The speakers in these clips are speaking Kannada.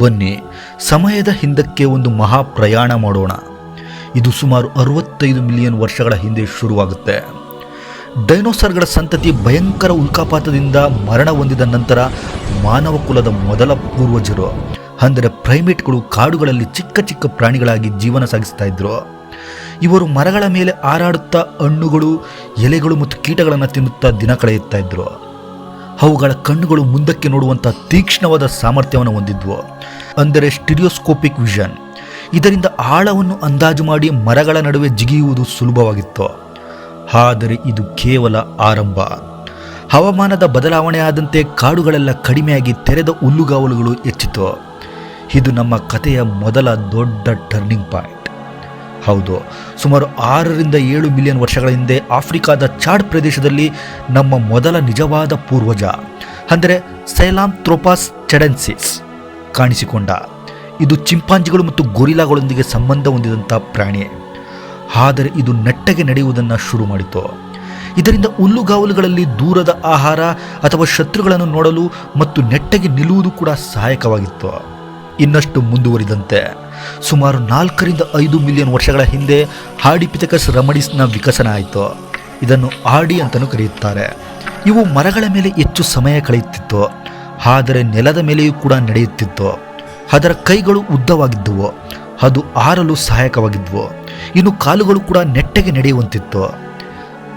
ಬನ್ನಿ, ಸಮಯದ ಹಿಂದಕ್ಕೆ ಒಂದು ಮಹಾ ಪ್ರಯಾಣ ಮಾಡೋಣ. ಇದು ಸುಮಾರು ಅರವತ್ತೈದು ಮಿಲಿಯನ್ ವರ್ಷಗಳ ಹಿಂದೆ ಶುರುವಾಗುತ್ತೆ. ಡೈನೋಸಾರ್ಗಳ ಸಂತತಿ ಭಯಂಕರ ಉಲ್ಕಾಪಾತದಿಂದ ಮರಣ ಹೊಂದಿದ ನಂತರ ಮಾನವ ಕುಲದ ಮೊದಲ ಪೂರ್ವಜರು, ಅಂದರೆ ಪ್ರೈಮೇಟ್ಗಳು ಕಾಡುಗಳಲ್ಲಿ ಚಿಕ್ಕ ಚಿಕ್ಕ ಪ್ರಾಣಿಗಳಾಗಿ ಜೀವನ ಸಾಗಿಸ್ತಾ ಇದ್ರು. ಇವರು ಮರಗಳ ಮೇಲೆ ಹಾರಾಡುತ್ತಾ ಹಣ್ಣುಗಳು, ಎಲೆಗಳು ಮತ್ತು ಕೀಟಗಳನ್ನು ತಿನ್ನುತ್ತಾ ದಿನ ಕಳೆಯುತ್ತಾ ಇದ್ರು. ಅವುಗಳ ಕಣ್ಣುಗಳು ಮುಂದಕ್ಕೆ ನೋಡುವಂಥ ತೀಕ್ಷ್ಣವಾದ ಸಾಮರ್ಥ್ಯವನ್ನು ಹೊಂದಿದ್ವು. ಅಂದರೆ ಸ್ಟಿರಿಯೋಸ್ಕೋಪಿಕ್ ವಿಷನ್. ಇದರಿಂದ ಆಳವನ್ನು ಅಂದಾಜು ಮಾಡಿ ಮರಗಳ ನಡುವೆ ಜಿಗಿಯುವುದು ಸುಲಭವಾಗಿತ್ತು. ಆದರೆ ಇದು ಕೇವಲ ಆರಂಭ. ಹವಾಮಾನದ ಬದಲಾವಣೆಯಾದಂತೆ ಕಾಡುಗಳೆಲ್ಲ ಕಡಿಮೆಯಾಗಿ ತೆರೆದ ಹುಲ್ಲುಗಾವಲುಗಳು ಹೆಚ್ಚಿತು ಇದು ನಮ್ಮ ಕಥೆಯ ಮೊದಲ ದೊಡ್ಡ ಟರ್ನಿಂಗ್ ಪಾಯಿಂಟ್ ಹೌದು. ಸುಮಾರು ಆರರಿಂದ ಏಳು ಮಿಲಿಯನ್ ವರ್ಷಗಳ ಹಿಂದೆ ಆಫ್ರಿಕಾದ ಚಾಡ್ ಪ್ರದೇಶದಲ್ಲಿ ನಮ್ಮ ಮೊದಲ ನಿಜವಾದ ಪೂರ್ವಜ, ಅಂದರೆ ಸೈಲಾಮ್ ಥ್ರೋಪಾಸ್ ಚೆಡೆನ್ಸಿಸ್ ಕಾಣಿಸಿಕೊಂಡ. ಇದು ಚಿಂಪಾಂಜಿಗಳು ಮತ್ತು ಗೊರಿಲಾಗಳೊಂದಿಗೆ ಸಂಬಂಧ ಹೊಂದಿದಂಥ ಪ್ರಾಣಿ. ಆದರೆ ಇದು ನೆಟ್ಟಗೆ ನಡೆಯುವುದನ್ನು ಶುರು ಮಾಡಿತು. ಇದರಿಂದ ಹುಲ್ಲುಗಾವಲುಗಳಲ್ಲಿ ದೂರದ ಆಹಾರ ಅಥವಾ ಶತ್ರುಗಳನ್ನು ನೋಡಲು ಮತ್ತು ನೆಟ್ಟಗೆ ನಿಲ್ಲುವುದು ಕೂಡ ಸಹಾಯಕವಾಗಿತ್ತು. ಇನ್ನಷ್ಟು ಮುಂದುವರಿದಂತೆ ಸುಮಾರು ನಾಲ್ಕರಿಂದ ಐದು ಮಿಲಿಯನ್ ವರ್ಷಗಳ ಹಿಂದೆ ಹಾಡಿಪಿಥಕಸ್ ರಮಡಿಸ್ನ ವಿಕಸನ ಆಯಿತು. ಇದನ್ನು ಆಡಿ ಅಂತಲೂ ಕರೆಯುತ್ತಾರೆ. ಇವು ಮರಗಳ ಮೇಲೆ ಹೆಚ್ಚು ಸಮಯ ಕಳೆಯುತ್ತಿತ್ತು. ಆದರೆ ನೆಲದ ಮೇಲೆಯೂ ಕೂಡ ನಡೆಯುತ್ತಿತ್ತು. ಅದರ ಕೈಗಳು ಉದ್ದವಾಗಿದ್ದವು. ಅದು ಆರಲು ಸಹಾಯಕವಾಗಿದ್ದವು ಇನ್ನು ಕಾಲುಗಳು ಕೂಡ ನೆಟ್ಟಗೆ ನಡೆಯುವಂತಿತ್ತು.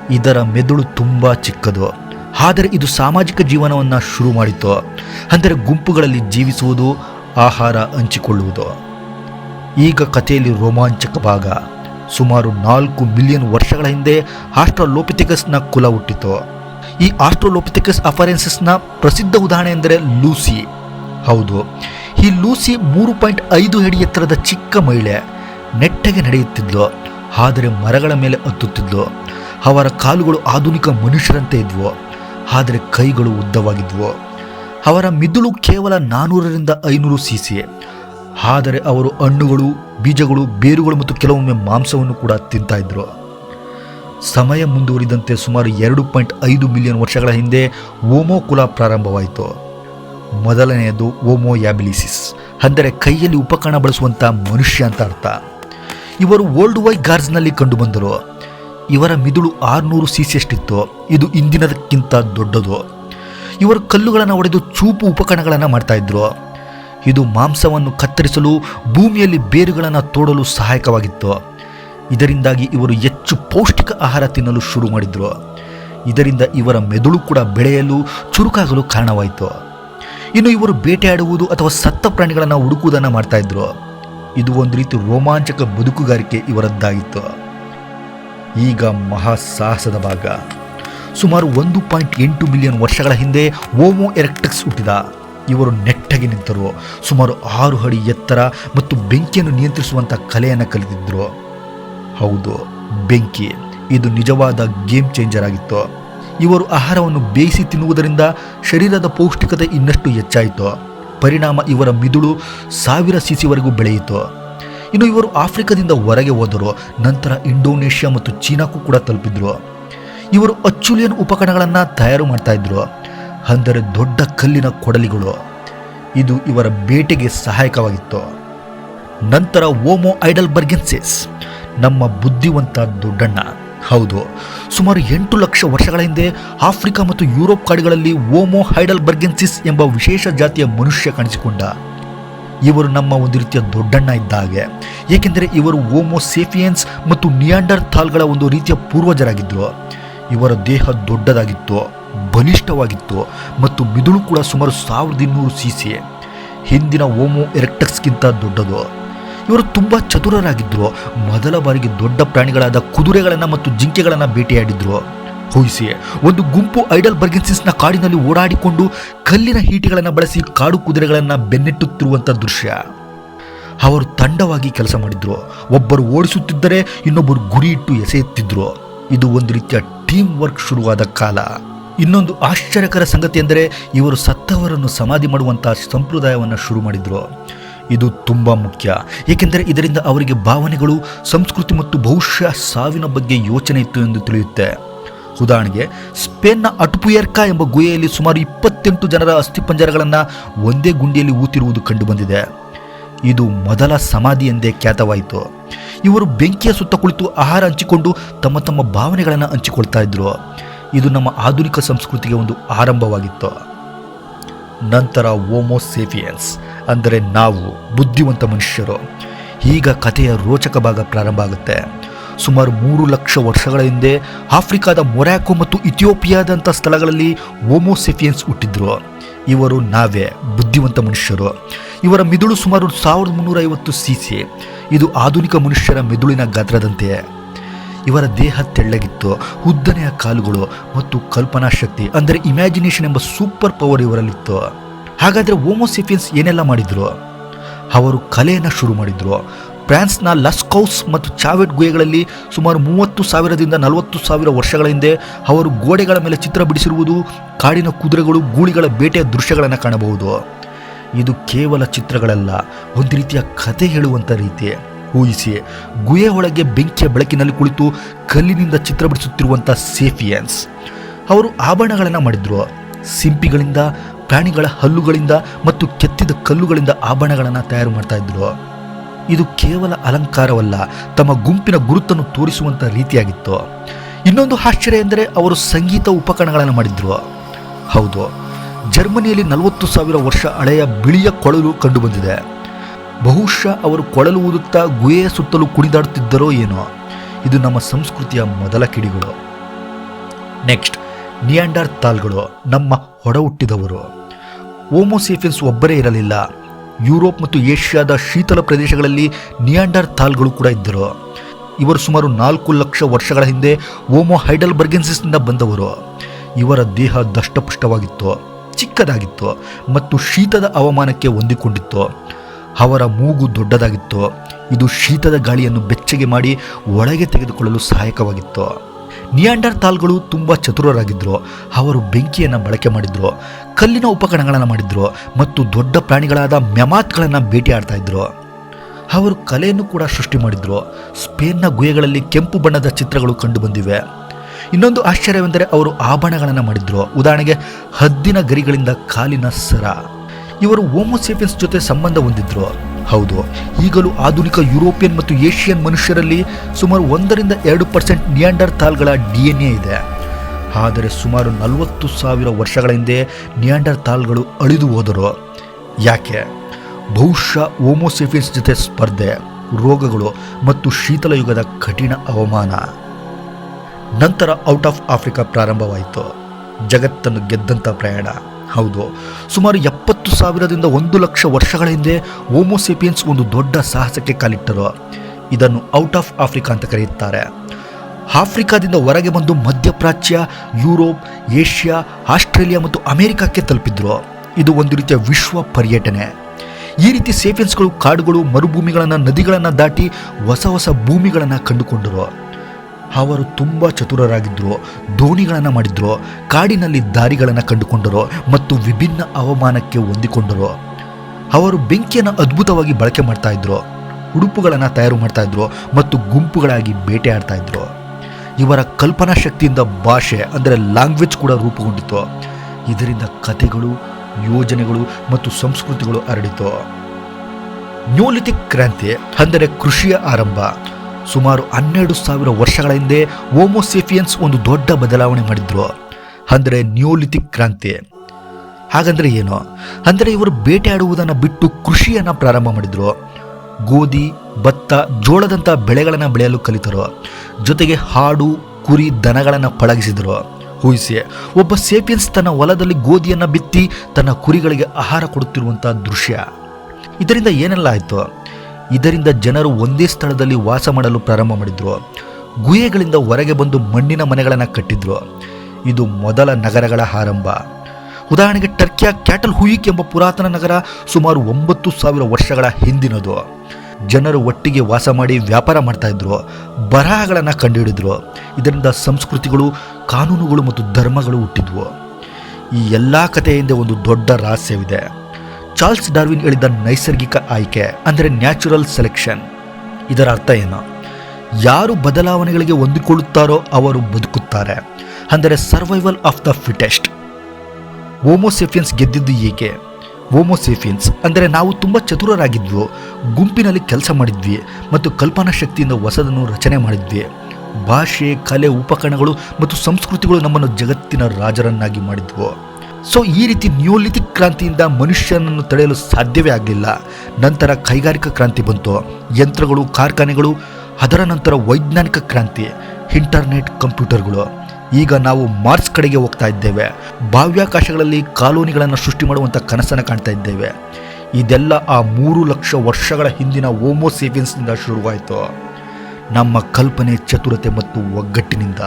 ಇದರ ಮೆದುಳು ತುಂಬ ಚಿಕ್ಕದು. ಆದರೆ ಇದು ಸಾಮಾಜಿಕ ಜೀವನವನ್ನು ಶುರು ಮಾಡಿತು ಅಂದರೆ ಗುಂಪುಗಳಲ್ಲಿ ಜೀವಿಸುವುದು, ಆಹಾರ ಹಂಚಿಕೊಳ್ಳುವುದು. ಈಗ ಕಥೆಯಲ್ಲಿ ರೋಮಾಂಚಕ ಭಾಗ. ಸುಮಾರು ನಾಲ್ಕು ಮಿಲಿಯನ್ ವರ್ಷಗಳ ಹಿಂದೆ ಆಸ್ಟ್ರೋಲೋಪಿಥಿಕಸ್ನ ಕುಲ ಹುಟ್ಟಿತು. ಈ ಆಸ್ಟ್ರೋಲೋಪಿಥಿಕಸ್ ಅಫರೆನ್ಸಿಸ್ನ ಪ್ರಸಿದ್ಧ ಉದಾಹರಣೆ ಎಂದರೆ ಲೂಸಿ. ಹೌದು, ಈ ಲೂಸಿ ಮೂರು ಪಾಯಿಂಟ್ ಐದು ಅಡಿ ಎತ್ತರದ ಚಿಕ್ಕ ಮಹಿಳೆ. ನೆಟ್ಟಗೆ ನಡೆಯುತ್ತಿದ್ಲು, ಆದರೆ ಮರಗಳ ಮೇಲೆ ಹತ್ತುತ್ತಿದ್ಲು. ಅವರ ಕಾಲುಗಳು ಆಧುನಿಕ ಮನುಷ್ಯರಂತೆ ಇದ್ವು, ಆದರೆ ಕೈಗಳು ಉದ್ದವಾಗಿದ್ವು. ಅವರ ಮಿದುಳು ಕೇವಲ ನಾನ್ನೂರರಿಂದ ಐನೂರು ಸಿ ಸಿ ಆದರೆ ಅವರು ಹಣ್ಣುಗಳು, ಬೀಜಗಳು, ಬೇರುಗಳು ಮತ್ತು ಕೆಲವೊಮ್ಮೆ ಮಾಂಸವನ್ನು ಕೂಡ ತಿಂತಾ ಇದ್ರು ಸಮಯ ಮುಂದುವರಿದಂತೆ ಸುಮಾರು ಎರಡು ಪಾಯಿಂಟ್ ಐದು ಮಿಲಿಯನ್ ವರ್ಷಗಳ ಹಿಂದೆ ಓಮೋ ಕುಲ ಪ್ರಾರಂಭವಾಯಿತು. ಮೊದಲನೆಯದು ಓಮೋ ಯಾಬಿಲಿಸಿಸ್ ಅಂದರೆ ಕೈಯಲ್ಲಿ ಉಪಕರಣ ಬಳಸುವಂಥ ಮನುಷ್ಯ ಅಂತ ಅರ್ಥ. ಇವರು ಓಲ್ಡ್ ವೈ ಗಾರ್ಜ್ನಲ್ಲಿ ಕಂಡುಬಂದರು. ಇವರ ಮಿದುಳು ಆರುನೂರು ಸಿ ಸಿಯಷ್ಟಿತ್ತು ಇದು ಇಂದಿನದಕ್ಕಿಂತ ದೊಡ್ಡದು. ಇವರು ಕಲ್ಲುಗಳನ್ನು ಒಡೆದು ಚೂಪು ಉಪಕರಣಗಳನ್ನು ಮಾಡ್ತಾ ಇದ್ರು. ಇದು ಮಾಂಸವನ್ನು ಕತ್ತರಿಸಲು ಭೂಮಿಯಲ್ಲಿ ಬೇರುಗಳನ್ನು ತೋಡಲು ಸಹಾಯಕವಾಗಿತ್ತು. ಇದರಿಂದಾಗಿ ಇವರು ಹೆಚ್ಚು ಪೌಷ್ಟಿಕ ಆಹಾರ ತಿನ್ನಲು ಶುರು ಮಾಡಿದರು. ಇದರಿಂದ ಇವರ ಮೆದುಳು ಕೂಡ ಬೆಳೆಯಲು ಚುರುಕಾಗಲು ಕಾರಣವಾಯಿತು. ಇನ್ನು ಇವರು ಬೇಟೆಯಾಡುವುದು ಅಥವಾ ಸತ್ತ ಪ್ರಾಣಿಗಳನ್ನು ಹುಡುಕುವುದನ್ನು ಮಾಡ್ತಾ ಇದ್ರು. ಇದು ಒಂದು ರೀತಿ ರೋಮಾಂಚಕ ಬದುಕುಗಾರಿಕೆ ಇವರದ್ದಾಗಿತ್ತು. ಈಗ ಮಹಾ ಸಾಹಸದ ಭಾಗ. ಸುಮಾರು ಒಂದು ಪಾಯಿಂಟ್ ಎಂಟು ಮಿಲಿಯನ್ ವರ್ಷಗಳ ಹಿಂದೆ ಓಮೋ ಎರೆಕ್ಟಕ್ಸ್ ಹುಟ್ಟಿದ. ಇವರು ನೆಟ್ಟಗೆ ನಿಂತರು. ಸುಮಾರು ಆರು ಅಡಿ ಎತ್ತರ ಮತ್ತು ಬೆಂಕಿಯನ್ನು ನಿಯಂತ್ರಿಸುವಂಥ ಕಲೆಯನ್ನು ಕಲಿತಿದ್ದರು ಹೌದು, ಬೆಂಕಿ. ಇದು ನಿಜವಾದ ಗೇಮ್ ಚೇಂಜರ್ ಆಗಿತ್ತು. ಇವರು ಆಹಾರವನ್ನು ಬೇಯಿಸಿ ತಿನ್ನುವುದರಿಂದ ಶರೀರದ ಪೌಷ್ಟಿಕತೆ ಇನ್ನಷ್ಟು ಹೆಚ್ಚಾಯಿತು. ಪರಿಣಾಮ ಇವರ ಮಿದುಳು ಸಾವಿರ ಸಿಸಿವರೆಗೂ ಬೆಳೆಯಿತು. ಇನ್ನು ಇವರು ಆಫ್ರಿಕಾದಿಂದ ಹೊರಗೆ ಹೋದರು. ನಂತರ ಇಂಡೋನೇಷ್ಯಾ ಮತ್ತು ಚೀನಾಕ್ಕೂ ಕೂಡ ತಲುಪಿದ್ರು. ಇವರು ಅಚ್ಚುಲಿಯನ್ ಉಪಕರಣಗಳನ್ನು ತಯಾರು ಮಾಡ್ತಾ ಇದ್ರು. ಅಂದರೆ ದೊಡ್ಡ ಕಲ್ಲಿನ ಕೊಡಲಿಗಳು. ಇದು ಇವರ ಬೇಟೆಗೆ ಸಹಾಯಕವಾಗಿತ್ತು. ನಂತರ ಓಮೋ ಐಡಲ್ ಬರ್ಗೆನ್ಸಿಸ್ ನಮ್ಮ ಬುದ್ಧಿವಂತ ದೊಡ್ಡಣ್ಣ. ಹೌದು, ಸುಮಾರು ಎಂಟು ಲಕ್ಷ ವರ್ಷಗಳ ಹಿಂದೆ ಆಫ್ರಿಕಾ ಮತ್ತು ಯುರೋಪ್ ಕಾಡುಗಳಲ್ಲಿ ಓಮೋ ಹೈಡಲ್ ಬರ್ಗೆನ್ಸಿಸ್ ಎಂಬ ವಿಶೇಷ ಜಾತಿಯ ಮನುಷ್ಯ ಕಾಣಿಸಿಕೊಂಡ. ಇವರು ನಮ್ಮ ಒಂದು ರೀತಿಯ ದೊಡ್ಡಣ್ಣ ಇದ್ದ ಹಾಗೆ. ಏಕೆಂದರೆ ಇವರು ಓಮೋ ಸೇಫಿಯನ್ಸ್ ಮತ್ತು ನಿಯಾಂಡರ್ ಥಾಲ್ಗಳ ಒಂದು ರೀತಿಯ ಪೂರ್ವಜರಾಗಿದ್ದರು. ಇವರ ದೇಹ ದೊಡ್ಡದಾಗಿತ್ತು. ಬಲಿಷ್ಠವಾಗಿತ್ತು ಮತ್ತು ಮಿದುಳು ಕೂಡ ಸುಮಾರು ಸಾವಿರದ ಇನ್ನೂರು ಸಿ ಸಿ ಹಿಂದಿನ ಓಮೋ ಎರೆಕ್ಟಕ್ಸ್ಗಿಂತ ದೊಡ್ಡದು. ಇವರು ತುಂಬ ಚತುರರಾಗಿದ್ದರು ಮೊದಲ ಬಾರಿಗೆ ದೊಡ್ಡ ಪ್ರಾಣಿಗಳಾದ ಕುದುರೆಗಳನ್ನು ಮತ್ತು ಜಿಂಕೆಗಳನ್ನು ಭೇಟಿಯಾಡಿದ್ರು ಹೋಯಿಸಿ ಒಂದು ಗುಂಪು ಐಡಲ್ ಬರ್ಗೆನ್ಸಿಸ್ನ ಕಾಡಿನಲ್ಲಿ ಓಡಾಡಿಕೊಂಡು ಕಲ್ಲಿನ ಹೀಟಿಗಳನ್ನು ಬಳಸಿ ಕಾಡು ಕುದುರೆಗಳನ್ನು ಬೆನ್ನೆಟ್ಟುತ್ತಿರುವಂಥ ದೃಶ್ಯ. ಅವರು ತಂಡವಾಗಿ ಕೆಲಸ ಮಾಡಿದ್ರು. ಒಬ್ಬರು ಓಡಿಸುತ್ತಿದ್ದರೆ ಇನ್ನೊಬ್ಬರು ಗುರಿ ಇಟ್ಟು ಎಸೆಯುತ್ತಿದ್ರು. ಇದು ಒಂದು ರೀತಿಯ ಟೀಮ್ ವರ್ಕ್ ಶುರುವಾದ ಕಾಲ. ಇನ್ನೊಂದು ಆಶ್ಚರ್ಯಕರ ಸಂಗತಿ ಎಂದರೆ ಇವರು ಸತ್ತವರನ್ನು ಸಮಾಧಿ ಮಾಡುವಂಥ ಸಂಪ್ರದಾಯವನ್ನು ಶುರು ಮಾಡಿದರು. ಇದು ತುಂಬ ಮುಖ್ಯ. ಏಕೆಂದರೆ ಇದರಿಂದ ಅವರಿಗೆ ಭಾವನೆಗಳು, ಸಂಸ್ಕೃತಿ ಮತ್ತು ಬಹುಶಃ ಸಾವಿನ ಬಗ್ಗೆ ಯೋಚನೆ ಇತ್ತು ಎಂದು ತಿಳಿಯುತ್ತೆ. ಉದಾಹರಣೆಗೆ, ಸ್ಪೇನ್ನ ಅಟುಪುಯರ್ಕಾ ಎಂಬ ಗುಹೆಯಲ್ಲಿ ಸುಮಾರು ಇಪ್ಪತ್ತೆಂಟು ಜನರ ಅಸ್ಥಿಪಂಜರಗಳನ್ನು ಒಂದೇ ಗುಂಡಿಯಲ್ಲಿ ಊತಿರುವುದು ಕಂಡುಬಂದಿದೆ. ಇದು ಮೊದಲ ಸಮಾಧಿ ಎಂದೇ ಖ್ಯಾತವಾಯಿತು. ಇವರು ಬೆಂಕಿಯ ಸುತ್ತ ಕುಳಿತು ಆಹಾರ ಹಂಚಿಕೊಂಡು ತಮ್ಮ ತಮ್ಮ ಭಾವನೆಗಳನ್ನು ಹಂಚಿಕೊಳ್ತಾ ಇದ್ರು. ಇದು ನಮ್ಮ ಆಧುನಿಕ ಸಂಸ್ಕೃತಿಗೆ ಒಂದು ಆರಂಭವಾಗಿತ್ತು. ನಂತರ ಓಮೋಸೇಫಿಯನ್ಸ್ ಅಂದರೆ ನಾವು, ಬುದ್ಧಿವಂತ ಮನುಷ್ಯರು. ಈಗ ಕಥೆಯ ರೋಚಕ ಭಾಗ ಪ್ರಾರಂಭ ಆಗುತ್ತೆ. ಸುಮಾರು ಮೂರು ಲಕ್ಷ ವರ್ಷಗಳ ಹಿಂದೆ ಆಫ್ರಿಕಾದ ಮೊರ್ಯಾಕೋ ಮತ್ತು ಇಥಿಯೋಪಿಯಾದಂಥ ಸ್ಥಳಗಳಲ್ಲಿ ಓಮೋಸೆಫಿಯನ್ಸ್ ಹುಟ್ಟಿದ್ರು. ಇವರು ನಾವೇ, ಬುದ್ಧಿವಂತ ಮನುಷ್ಯರು. ಇವರ ಮಿದುಳು ಸುಮಾರು ಸಾವಿರದ ಮುನ್ನೂರ ಐವತ್ತು ಸಿ ಸಿ. ಇದು ಆಧುನಿಕ ಮನುಷ್ಯರ ಮೆದುಳಿನ ಗಾತ್ರದಂತೆಯೇ. ಇವರ ದೇಹ ತೆಳ್ಳಗಿತ್ತು, ಉದ್ದನೆಯ ಕಾಲುಗಳು ಮತ್ತು ಕಲ್ಪನಾ ಶಕ್ತಿ, ಅಂದರೆ ಇಮ್ಯಾಜಿನೇಷನ್ ಎಂಬ ಸೂಪರ್ ಪವರ್ ಇವರಲ್ಲಿತ್ತು. ಹಾಗಾದರೆ ಓಮೋಸಿಫಿನ್ಸ್ ಏನೆಲ್ಲ ಮಾಡಿದ್ರು? ಅವರು ಕಲೆಯನ್ನು ಶುರು ಮಾಡಿದ್ರು. ಫ್ರಾನ್ಸ್ನ ಲಸ್ಕೌಸ್ ಮತ್ತು ಚಾವೆಟ್ ಗುಹೆಗಳಲ್ಲಿ ಸುಮಾರು ಮೂವತ್ತು ಸಾವಿರದಿಂದ ನಲವತ್ತು ಸಾವಿರ ವರ್ಷಗಳ ಹಿಂದೆ ಅವರು ಗೋಡೆಗಳ ಮೇಲೆ ಚಿತ್ರ ಬಿಡಿಸಿರುವುದು, ಕಾಡಿನ ಕುದುರೆಗಳು, ಗೂಳಿಗಳ ಬೇಟೆಯ ದೃಶ್ಯಗಳನ್ನು ಕಾಣಬಹುದು. ಇದು ಕೇವಲ ಚಿತ್ರಗಳಲ್ಲ, ಒಂದು ರೀತಿಯ ಕತೆ ಹೇಳುವಂಥ ರೀತಿ. ಊಹಿಸಿ, ಗುಹೆ ಒಳಗೆ ಬೆಂಕಿಯ ಬೆಳಕಿನಲ್ಲಿ ಕುಳಿತು ಕಲ್ಲಿನಿಂದ ಚಿತ್ರ ಬಿಡಿಸುತ್ತಿರುವಂಥ ಸೇಫಿಯನ್ಸ್ ಅವರು ಆಭರಣಗಳನ್ನು ಮಾಡಿದ್ರು. ಸಿಂಪಿಗಳಿಂದ, ಪ್ರಾಣಿಗಳ ಹಲ್ಲುಗಳಿಂದ ಮತ್ತು ಕೆತ್ತಿದ ಕಲ್ಲುಗಳಿಂದ ಆಭರಣಗಳನ್ನು ತಯಾರು ಮಾಡ್ತಾ ಇದ್ರು. ಇದು ಕೇವಲ ಅಲಂಕಾರವಲ್ಲ, ತಮ್ಮ ಗುಂಪಿನ ಗುರುತನ್ನು ತೋರಿಸುವಂಥ ರೀತಿಯಾಗಿತ್ತು. ಇನ್ನೊಂದು ಆಶ್ಚರ್ಯ ಎಂದರೆ ಅವರು ಸಂಗೀತ ಉಪಕರಣಗಳನ್ನು ಮಾಡಿದ್ರು. ಹೌದು, ಜರ್ಮನಿಯಲ್ಲಿ ನಲವತ್ತು ಸಾವಿರ ವರ್ಷ ಹಳೆಯ ಬಿಳಿಯ ಕೊಳಲು ಕಂಡುಬಂದಿದೆ. ಬಹುಶಃ ಅವರು ಕೊಳಲು ಊದುತ್ತಾ ಗುಹೆಯ ಸುತ್ತಲೂ ಕುಣಿದಾಡುತ್ತಿದ್ದರೋ ಏನೋ. ಇದು ನಮ್ಮ ಸಂಸ್ಕೃತಿಯ ಮೊದಲ ಕಿಡಿಗಳು. ನೆಕ್ಸ್ಟ್, ನಿಯಾಂಡರ್ ತಾಲ್ಗಳು, ನಮ್ಮ ಹೊಡ ಹುಟ್ಟಿದವರು ಓಮೋಸೇಫಿಯನ್ಸ್ ಒಬ್ಬರೇ ಇರಲಿಲ್ಲ. ಯುರೋಪ್ ಮತ್ತು ಏಷ್ಯಾದ ಶೀತಲ ಪ್ರದೇಶಗಳಲ್ಲಿ ನಿಯಾಂಡರ್ ತಾಲ್ಗಳು ಕೂಡ ಇದ್ದರು. ಇವರು ಸುಮಾರು ನಾಲ್ಕು ಲಕ್ಷ ವರ್ಷಗಳ ಹಿಂದೆ ಓಮೋ ಹೈಡಲ್ ಬರ್ಗೆನ್ಸಿಸ್ನಿಂದ ಬಂದವರು. ಇವರ ದೇಹ ದಷ್ಟಪುಷ್ಟವಾಗಿತ್ತು, ಚಿಕ್ಕದಾಗಿತ್ತು ಮತ್ತು ಶೀತದ ಹವಾಮಾನಕ್ಕೆ ಹೊಂದಿಕೊಂಡಿತ್ತು. ಅವರ ಮೂಗು ದೊಡ್ಡದಾಗಿತ್ತು. ಇದು ಶೀತದ ಗಾಳಿಯನ್ನು ಬೆಚ್ಚಗೆ ಮಾಡಿ ಒಳಗೆ ತೆಗೆದುಕೊಳ್ಳಲು ಸಹಾಯಕವಾಗಿತ್ತು. ನಿಯಾಂಡರ್ ತಾಲ್ಗಳು ತುಂಬ ಚತುರರಾಗಿದ್ದರು ಅವರು ಬೆಂಕಿಯನ್ನು ಬಳಕೆ ಮಾಡಿದ್ರು, ಕಲ್ಲಿನ ಉಪಕರಣಗಳನ್ನು ಮಾಡಿದ್ರು ಮತ್ತು ದೊಡ್ಡ ಪ್ರಾಣಿಗಳಾದ ಮೆಮಾತ್ಗಳನ್ನು ಭೇಟಿಯಾಡ್ತಾ ಇದ್ರು. ಅವರು ಕಲೆಯನ್ನು ಕೂಡ ಸೃಷ್ಟಿ ಮಾಡಿದ್ರು. ಸ್ಪೇನ್ನ ಗುಹೆಗಳಲ್ಲಿ ಕೆಂಪು ಬಣ್ಣದ ಚಿತ್ರಗಳು ಕಂಡುಬಂದಿವೆ ಇನ್ನೊಂದು ಆಶ್ಚರ್ಯವೆಂದರೆ ಅವರು ಆಭರಣಗಳನ್ನು ಮಾಡಿದ್ರು. ಉದಾಹರಣೆಗೆ ಹದ್ದಿನ ಗರಿಗಳಿಂದ ಕಾಲಿನ ಸರ. ಇವರು ಓಮೋಸೇಫಿಯನ್ಸ್ ಜೊತೆ ಸಂಬಂಧ ಹೊಂದಿದ್ರು. ಹೌದು, ಈಗಲೂ ಆಧುನಿಕ ಯುರೋಪಿಯನ್ ಮತ್ತು ಏಷ್ಯನ್ ಮನುಷ್ಯರಲ್ಲಿ ಸುಮಾರು ಒಂದರಿಂದ ಎರಡು ಪರ್ಸೆಂಟ್ ನಿಯಾಂಡರ್ ತಾಲ್ಗಳ ಡಿ ಎನ್ ಎ ಇದೆ. ಆದರೆ ಸುಮಾರು ನಲವತ್ತು ಸಾವಿರ ವರ್ಷಗಳ ಹಿಂದೆ ನಿಯಾಂಡರ್ ತಾಲ್ಗಳು ಅಳಿದು ಹೋದರು. ಯಾಕೆ? ಬಹುಶಃ ಹೋಮೋಸೇಫಿಯನ್ಸ್ ಜೊತೆ ಸ್ಪರ್ಧೆ, ರೋಗಗಳು ಮತ್ತು ಶೀತಲ ಯುಗದ ಕಠಿಣ ಹವಾಮಾನ ನಂತರ ಔಟ್ ಆಫ್ ಆಫ್ರಿಕಾ ಪ್ರಾರಂಭವಾಯಿತು. ಜಗತ್ತನ್ನು ಗೆದ್ದಂಥ ಪ್ರಯಾಣ. ಹೌದು. ಸುಮಾರು ಎಪ್ಪತ್ತು ಸಾವಿರದಿಂದ ಒಂದು ಲಕ್ಷ ವರ್ಷಗಳ ಹಿಂದೆ ಓಮೋಸೆಪಿಯನ್ಸ್ ಒಂದು ದೊಡ್ಡ ಸಾಹಸಕ್ಕೆ ಕಾಲಿಟ್ಟರು. ಇದನ್ನು ಔಟ್ ಆಫ್ ಆಫ್ರಿಕಾ ಅಂತ ಕರೆಯುತ್ತಾರೆ. ಆಫ್ರಿಕಾದಿಂದ ಹೊರಗೆ ಬಂದು ಮಧ್ಯಪ್ರಾಚ್ಯ, ಯುರೋಪ್, ಏಷ್ಯಾ, ಆಸ್ಟ್ರೇಲಿಯಾ ಮತ್ತು ಅಮೆರಿಕಕ್ಕೆ ತಲುಪಿದ್ರು. ಇದು ಒಂದು ರೀತಿಯ ವಿಶ್ವ ಪರ್ಯಟನೆ. ಈ ರೀತಿ ಸೇಫಿಯನ್ಸ್ಗಳು ಕಾಡುಗಳು, ಮರುಭೂಮಿಗಳನ್ನು, ನದಿಗಳನ್ನು ದಾಟಿ ಹೊಸ ಹೊಸ ಭೂಮಿಗಳನ್ನು ಕಂಡುಕೊಂಡರು. ಅವರು ತುಂಬ ಚತುರರಾಗಿದ್ದರು ದೋಣಿಗಳನ್ನು ಮಾಡಿದ್ರು, ಕಾಡಿನಲ್ಲಿ ದಾರಿಗಳನ್ನು ಕಂಡುಕೊಂಡರು ಮತ್ತು ವಿಭಿನ್ನ ಹವಾಮಾನಕ್ಕೆ ಹೊಂದಿಕೊಂಡರು. ಅವರು ಬೆಂಕಿಯನ್ನು ಅದ್ಭುತವಾಗಿ ಬಳಕೆ ಮಾಡ್ತಾ ಇದ್ರು, ಉಡುಪುಗಳನ್ನು ತಯಾರು ಮಾಡ್ತಾ ಇದ್ರು ಮತ್ತು ಗುಂಪುಗಳಾಗಿ ಬೇಟೆ ಆಡ್ತಾ ಇದ್ರು. ಇವರ ಕಲ್ಪನಾ ಶಕ್ತಿಯಿಂದ ಭಾಷೆ ಅಂದರೆ ಲ್ಯಾಂಗ್ವೇಜ್ ಕೂಡ ರೂಪುಗೊಂಡಿತು ಇದರಿಂದ ಕಥೆಗಳು, ಯೋಜನೆಗಳು ಮತ್ತು ಸಂಸ್ಕೃತಿಗಳು ಹರಡಿತು. ನ್ಯೂಲಿಥಿಕ್ ಕ್ರಾಂತಿ ಅಂದರೆ ಕೃಷಿಯ ಆರಂಭ. ಸುಮಾರು ಹನ್ನೆರಡು ಸಾವಿರ ವರ್ಷಗಳ ಹಿಂದೆ ಓಮೋಸೆಫಿಯನ್ಸ್ ಒಂದು ದೊಡ್ಡ ಬದಲಾವಣೆ ಮಾಡಿದ್ರು. ಅಂದರೆ ನ್ಯೂಲಿಥಿಕ್ ಕ್ರಾಂತಿ. ಹಾಗಂದ್ರೆ ಏನು? ಅಂದರೆ ಇವರು ಬೇಟೆಯಾಡುವುದನ್ನು ಬಿಟ್ಟು ಕೃಷಿಯನ್ನು ಪ್ರಾರಂಭ ಮಾಡಿದ್ರು. ಗೋಧಿ, ಭತ್ತ ಜೋಳದಂಥ ಬೆಳೆಗಳನ್ನು ಬೆಳೆಯಲು ಕಲಿತರು. ಜೊತೆಗೆ ಹಾಡು, ಕುರಿ, ದನಗಳನ್ನು ಪಳಗಿಸಿದರು. ಊಹಿಸಿ, ಒಬ್ಬ ಸೇಪಿಯನ್ಸ್ ತನ್ನ ಹೊಲದಲ್ಲಿ ಗೋಧಿಯನ್ನು ಬಿತ್ತಿ ತನ್ನ ಕುರಿಗಳಿಗೆ ಆಹಾರ ಕೊಡುತ್ತಿರುವಂಥ ದೃಶ್ಯ. ಇದರಿಂದ ಏನೆಲ್ಲ ಆಯಿತು? ಇದರಿಂದ ಜನರು ಒಂದೇ ಸ್ಥಳದಲ್ಲಿ ವಾಸ ಮಾಡಲು ಪ್ರಾರಂಭ ಮಾಡಿದ್ರು. ಗುಹೆಗಳಿಂದ ಹೊರಗೆ ಬಂದು ಮಣ್ಣಿನ ಮನೆಗಳನ್ನು ಕಟ್ಟಿದ್ರು. ಇದು ಮೊದಲ ನಗರಗಳ ಆರಂಭ. ಉದಾಹರಣೆಗೆ ಟರ್ಕಿಯ ಕ್ಯಾಟಲ್ ಹುಯಿಕ್ ಎಂಬ ಪುರಾತನ ನಗರ ಸುಮಾರು ಒಂಬತ್ತು ಸಾವಿರ ವರ್ಷಗಳ ಹಿಂದಿನದು. ಜನರು ಒಟ್ಟಿಗೆ ವಾಸ ಮಾಡಿ ವ್ಯಾಪಾರ ಮಾಡ್ತಾ ಇದ್ರು. ಬರಹಗಳನ್ನು ಕಂಡುಹಿಡಿದ್ರು. ಇದರಿಂದ ಸಂಸ್ಕೃತಿಗಳು, ಕಾನೂನುಗಳು ಮತ್ತು ಧರ್ಮಗಳು ಹುಟ್ಟಿದ್ವು. ಈ ಎಲ್ಲ ಕಥೆಯ ಹಿಂದೆ ಒಂದು ದೊಡ್ಡ ರಹಸ್ಯವಿದೆ. ಚಾರ್ಲ್ಸ್ ಡಾರ್ವಿನ್ ಹೇಳಿದ ನೈಸರ್ಗಿಕ ಆಯ್ಕೆ, ಅಂದರೆ ನ್ಯಾಚುರಲ್ ಸೆಲೆಕ್ಷನ್. ಇದರ ಅರ್ಥ ಏನು? ಯಾರು ಬದಲಾವಣೆಗಳಿಗೆ ಹೊಂದಿಕೊಳ್ಳುತ್ತಾರೋ ಅವರು ಬದುಕುತ್ತಾರೆ. ಅಂದರೆ survival of the fittest Homo sapiens ಗೆದ್ದಿದ್ದು ಏಕೆ ಓಮೋಸೆಫಿಯನ್ಸ್ ಅಂದರೆ ನಾವು ತುಂಬ ಚತುರರಾಗಿದ್ವು, ಗುಂಪಿನಲ್ಲಿ ಕೆಲಸ ಮಾಡಿದ್ವಿ ಮತ್ತು ಕಲ್ಪನಾ ಶಕ್ತಿಯಿಂದ ಹೊಸದನ್ನು ರಚನೆ ಮಾಡಿದ್ವಿ. ಭಾಷೆ, ಕಲೆ, ಉಪಕರಣಗಳು ಮತ್ತು ಸಂಸ್ಕೃತಿಗಳು ನಮ್ಮನ್ನು ಜಗತ್ತಿನ ರಾಜರನ್ನಾಗಿ ಮಾಡಿದ್ವು. ಸೊ ಈ ರೀತಿ ನ್ಯೂಲಿಥಿಕ್ ಕ್ರಾಂತಿಯಿಂದ ಮನುಷ್ಯನನ್ನು ತಡೆಯಲು ಸಾಧ್ಯವೇ ಆಗಲಿಲ್ಲ. ನಂತರ ಕೈಗಾರಿಕಾ ಕ್ರಾಂತಿ ಬಂತು. ಯಂತ್ರಗಳು, ಕಾರ್ಖಾನೆಗಳು, ಅದರ ನಂತರ ವೈಜ್ಞಾನಿಕ ಕ್ರಾಂತಿ, ಇಂಟರ್ನೆಟ್, ಕಂಪ್ಯೂಟರ್ಗಳು. ಈಗ ನಾವು ಮಾರ್ಸ್ ಕಡೆಗೆ ಹೋಗ್ತಾ ಇದ್ದೇವೆ. ಬಾಹ್ಯಾಕಾಶಗಳಲ್ಲಿ ಕಾಲೋನಿಗಳನ್ನು ಸೃಷ್ಟಿ ಮಾಡುವಂಥ ಕನಸನ್ನು ಕಾಣ್ತಾ ಇದ್ದೇವೆ. ಇದೆಲ್ಲ ಆ ಮೂರು ಲಕ್ಷ ವರ್ಷಗಳ ಹಿಂದಿನ ಓಮೋಸೇವಿಯನ್ಸ್ನಿಂದ ಶುರುವಾಯಿತು. ನಮ್ಮ ಕಲ್ಪನೆ ಚತುರತೆ ಮತ್ತು ಒಗ್ಗಟ್ಟಿನಿಂದ.